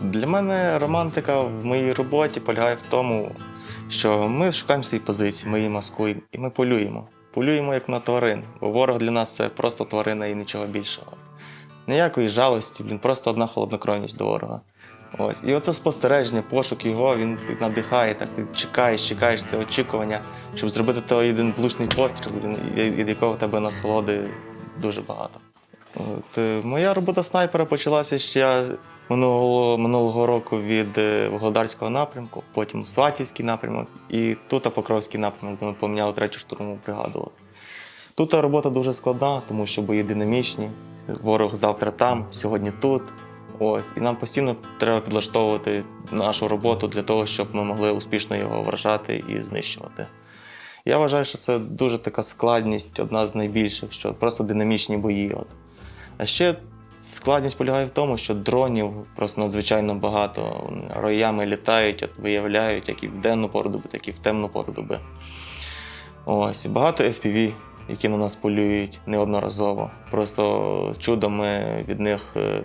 Для мене романтика в моїй роботі полягає в тому, що ми шукаємо свої позиції, ми її маскуємо і ми полюємо. Полюємо як на тварин, бо ворог для нас це просто тварина і нічого більшого. Ніякої жалості, блін, просто одна холоднокровність до ворога. Ось. І оце спостереження, пошук його, він надихає, так ти чекаєш, чекаєш це очікування, щоб зробити той один влучний постріл, від якого тебе насолоди дуже багато. От, е, моя робота снайпера почалася ще минулого, минулого року від е, Вугледарського напрямку, потім Сватівський напрямок і тут Покровський напрямок, де ми поміняли третю штурмову бригаду. Тут робота дуже складна, тому що бої динамічні. Ворог завтра там, сьогодні тут. Ось, і нам постійно треба підлаштовувати нашу роботу для того, щоб ми могли успішно його вражати і знищувати. Я вважаю, що це дуже така складність, одна з найбільших, що просто динамічні бої. От. А ще складність полягає в тому, що дронів просто надзвичайно багато. Роями літають, от, виявляють як і в денну пору доби, так і в темну пору доби. Ось, багато FPV, які на нас полюють неодноразово. Просто чудом ми від них е,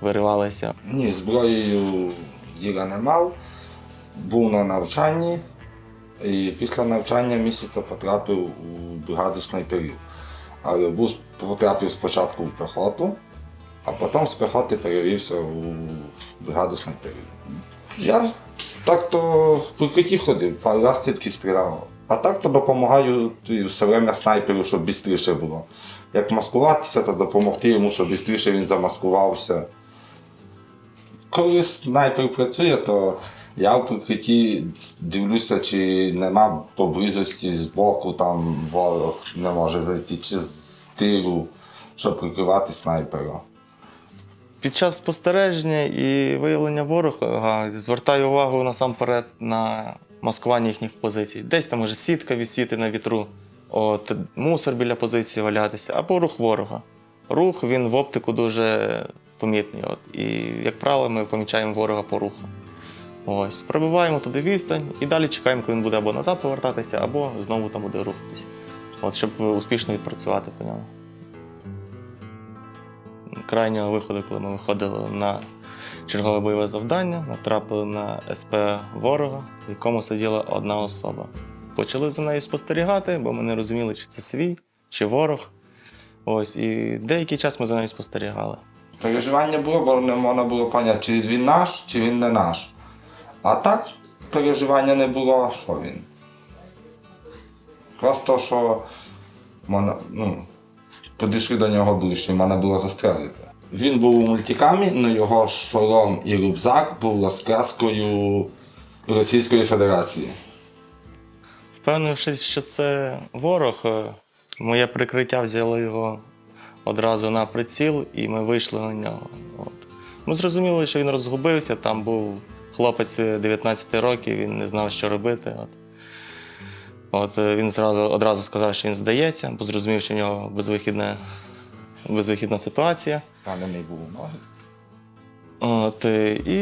виривалися. Ні, зброєю діла не мав. Був на навчанні і після навчання місяця потрапив у бригаду снайперів. Але був, потрапив спочатку в пехоту, а потім з пехоти перевівся у бригаду снайперів. Я так-то в прикритті ходив, пару раз тільки стріляв. А так то допомагаю все время снайперу, щоб швидше було. Як маскуватися, то допомогти йому, щоб швидше він замаскувався. Коли снайпер працює, то я в прикритті дивлюся, чи нема поблизості з боку, там ворог не може зайти, чи з тилу, щоб прикривати снайпера. Під час спостереження і виявлення ворога звертаю увагу насамперед на маскування їхніх позицій. Десь там може сітка висіти на вітру, от, мусор біля позиції валятися, або рух ворога. Рух він в оптику дуже помітний. От, і, як правило, ми помічаємо ворога по руху. Ось, пробиваємо туди відстань і далі чекаємо, коли він буде або назад повертатися, або знову там буде рухатися. От, щоб успішно відпрацювати по ньому крайнього виходу, коли ми виходили на чергове бойове завдання, натрапили на СП ворога, в якому сиділа одна особа. Почали за нею спостерігати, бо ми не розуміли, чи це свій, чи ворог. Ось, і деякий час ми за нею спостерігали. Переживання було, бо не можна було поняти, чи він наш, чи він не наш. А так переживання не було, що він. Просто що ну, підійшли до нього ближче, мене було застрелити. Він був у мультикамі, але його шолом і рюкзак був розкраскою Російської Федерації. Впевнившись, що це ворог, е, моє прикриття взяло його одразу на приціл, і ми вийшли на нього. От. Ми зрозуміли, що він розгубився, там був хлопець 19 років, він не знав, що робити. От. От е, він зразу, одразу сказав, що він здається, бо зрозумів, що в нього безвихідна, безвихідна ситуація. Ранений був. От, е, і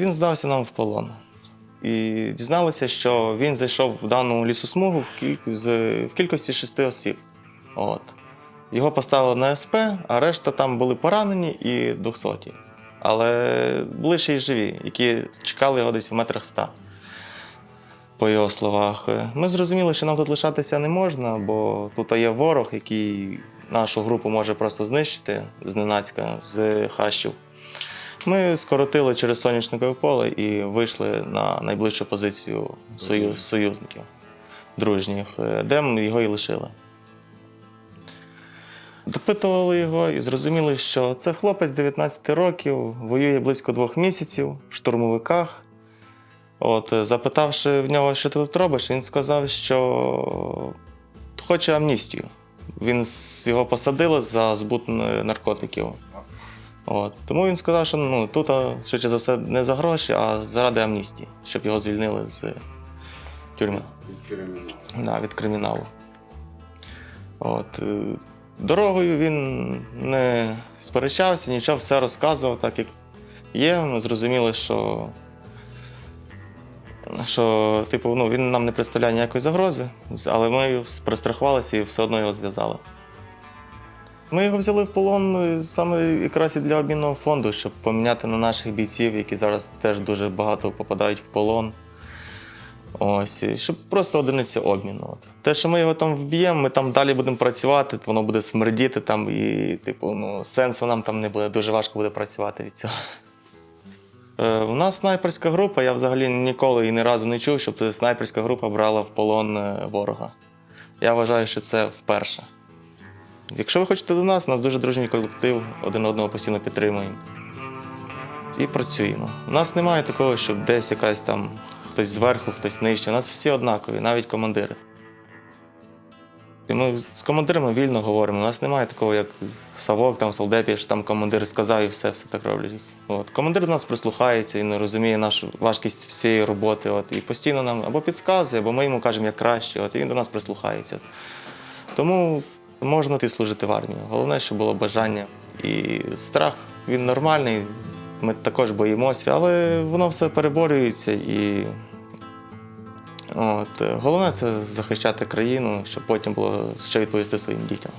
він здався нам в полон. І дізналися, що він зайшов в дану лісосмугу в, кіль... в кількості шести осіб. От. Його поставили на СП, а решта там були поранені і двохсоті. Але були ще й живі, які чекали його десь в метрах ста. По його словах. Ми зрозуміли, що нам тут лишатися не можна, бо тут є ворог, який нашу групу може просто знищити зненацька з хащів. Ми скоротили через соняшникове поле і вийшли на найближчу позицію сою- союзників дружніх, е, де ми його і лишили. Допитували його і зрозуміли, що це хлопець 19 років, воює близько двох місяців в штурмовиках. От, е, запитавши в нього, що ти тут робиш, він сказав, що хоче амністію. Він його посадили за збут наркотиків. От. Тому він сказав, що ну, тут, швидше за все, не за гроші, а заради амністії, щоб його звільнили з тюрми. Да, від криміналу. От. е, Дорогою він не сперечався, нічого, все розказував так, як є. Ми зрозуміли, що, що типу, ну, він нам не представляє ніякої загрози, але ми перестрахувалися і все одно його зв'язали. Ми його взяли в полон е, саме якраз і для обмінного фонду, щоб поміняти на наших бійців, які зараз теж дуже багато попадають в полон. Ось, щоб просто одиниця обміну. От. Те, що ми його там вб'ємо, ми там далі будемо працювати, воно буде смердіти там, і, типу, ну, сенсу нам там не буде, дуже важко буде працювати від цього. Е, у нас снайперська група, я взагалі ніколи і ні разу не чув, щоб снайперська група брала в полон е, ворога. Я вважаю, що це вперше. Якщо ви хочете до нас, у нас дуже дружній колектив, один одного постійно підтримуємо. І працюємо. У нас немає такого, щоб десь якась там хтось зверху, хтось нижче. У нас всі однакові, навіть командири. І ми з командирами вільно говоримо. У нас немає такого, як Савок, там солдепі, що там командир сказав і все, все так роблять. От. Командир до нас прислухається і не розуміє нашу важкість всієї роботи. От. І постійно нам або підказує, або ми йому кажемо, як краще, от. і він до нас прислухається. Тому можна ти служити в армії. Головне, щоб було бажання. І страх він нормальний. Ми також боїмося, але воно все переборюється і. От, е, головне це захищати країну, щоб потім було що відповісти своїм дітям.